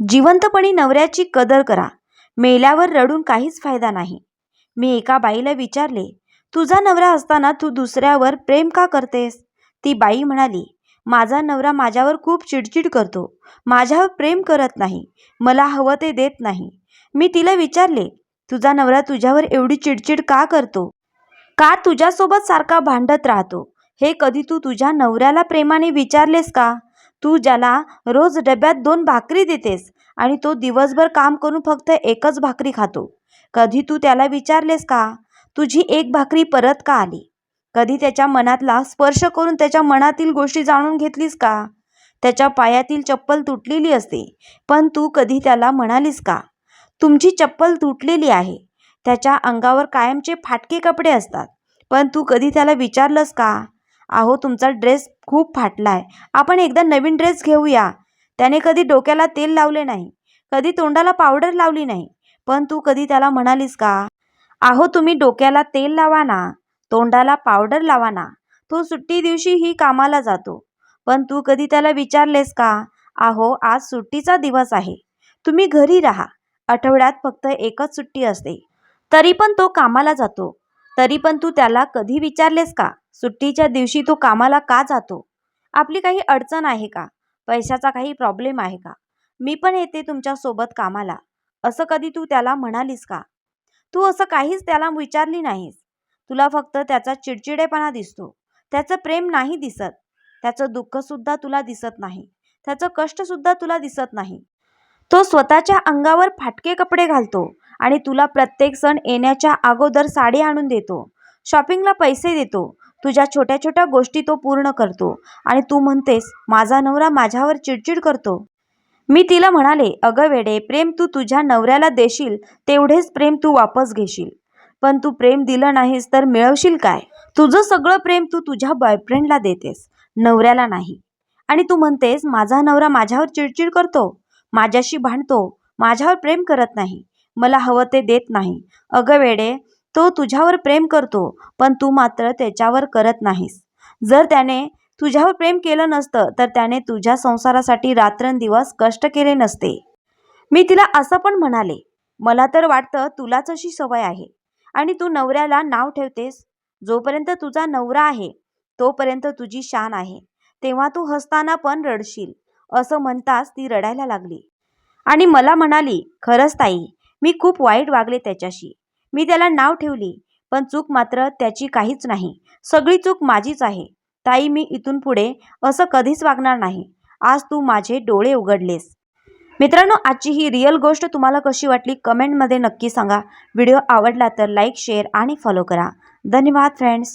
जिवंतपणी नवऱ्याची कदर करा. मेल्यावर रडून काहीच फायदा नाही. मी एका बाईला विचारले तुझा नवरा असताना तू दुसऱ्यावर प्रेम का करतेस? ती बाई म्हणाली माझा नवरा माझ्यावर खूप चिडचिड करतो. माझ्यावर प्रेम करत नाही. मला हवं ते देत नाही. मी तिला विचारले तुझा नवरा तुझ्यावर एवढी चिडचिड का करतो? का तुझ्यासोबत सारखा भांडत राहतो? हे कधी तू तुझ्या नवऱ्याला प्रेमाने विचारलेस का? तू ज्याला रोज डब्यात दोन भाकरी देतेस आणि तो दिवसभर काम करून फक्त एकच भाकरी खातो कधी तू त्याला विचारलेस का तुझी एक भाकरी परत का आली? कधी त्याच्या मनातला स्पर्श करून त्याच्या मनातील गोष्टी जाणून घेतलीस का? त्याच्या पायातील चप्पल तुटलेली असते पण तू कधी त्याला म्हणालीस का तुमची चप्पल तुटलेली आहे त्याच्या अंगावर कायमचे फाटके कपडे असतात पण तू कधी त्याला विचारलंस का अहो तुमचा ड्रेस खूप फाटला आहे आपण एकदा नवीन ड्रेस घेऊया. त्याने कधी डोक्याला तेल लावले नाही कधी तोंडाला पावडर लावली नाही पण तू कधी त्याला म्हणालीस का? अहो तुम्ही डोक्याला तेल लावा ना तोंडाला पावडर लावा ना तो सुट्टी दिवशी ही कामाला जातो. पण तू कधी त्याला विचारलेस का? अहो आज सुट्टीचा दिवस आहे. तुम्ही घरी राहा. आठवड्यात फक्त एकच सुट्टी असते. तरी पण तो कामाला जातो. तरी पण तू त्याला कधी विचारलेस का? सुट्टीच्या दिवशी तो कामाला का जातो? आपली काही अडचण आहे का? पैशाचा काही प्रॉब्लेम आहे का? मी पण येते तुमच्यासोबत कामाला. असं कधी तू त्याला म्हणालीस का? तू असं काहीच त्याला विचारली नाहीस. तुला फक्त त्याचा चिडचिडेपणा दिसतो. त्याचं प्रेम नाही दिसत. त्याचं दुःखसुद्धा तुला दिसत नाही. त्याचं कष्टसुद्धा तुला दिसत नाही. तो स्वतःच्या अंगावर फाटके कपडे घालतो. आणि तुला प्रत्येक सण येण्याच्या अगोदर साडी आणून देतो. शॉपिंगला पैसे देतो. तुझ्या छोट्या छोट्या गोष्टी तो पूर्ण करतो. आणि तू म्हणतेस माझा नवरा माझ्यावर चिडचिड करतो. मी तिला म्हणाले अगं वेडे प्रेम तू तुझ्या नवऱ्याला देशील तेवढेच प्रेम तू वापस घेशील. पण तू प्रेम दिलं नाहीस तर मिळवशील काय? तुझं सगळं प्रेम तू तुझ्या बॉयफ्रेंडला देतेस नवऱ्याला नाही. आणि तू म्हणतेस माझा नवरा माझ्यावर चिडचिड करतो माझ्याशी भांडतो माझ्यावर प्रेम करत नाही. मला हवं ते देत नाही. अगं वेडे तो तुझ्यावर प्रेम करतो पण तू मात्र त्याच्यावर करत नाहीस. जर त्याने तुझ्यावर प्रेम केलं नसतं तर त्याने तुझ्या संसारासाठी रात्रंदिवस कष्ट केले नसते. मी तिला असं पण म्हणाले मला तर वाटतं तुलाच अशी सवय आहे. आणि तू नवऱ्याला नाव ठेवतेस. जोपर्यंत तुझा नवरा आहे तोपर्यंत तुझी शान आहे. तेव्हा तू हसताना पण रडशील. असं म्हणताच ती रडायला लागली. आणि मला म्हणाली खरंच ताई मी खूप वाईट वागले त्याच्याशी. मी त्याला नाव ठेवली पण चूक मात्र त्याची काहीच नाही. सगळी चूक माझीच आहे. ताई मी इथून पुढे असं कधीच वागणार नाही. आज तू माझे डोळे उघडलेस. मित्रांनो आजची ही रिअल गोष्ट तुम्हाला कशी वाटली कमेंटमध्ये नक्की सांगा. व्हिडिओ आवडला तर लाईक शेअर आणि फॉलो करा. धन्यवाद फ्रेंड्स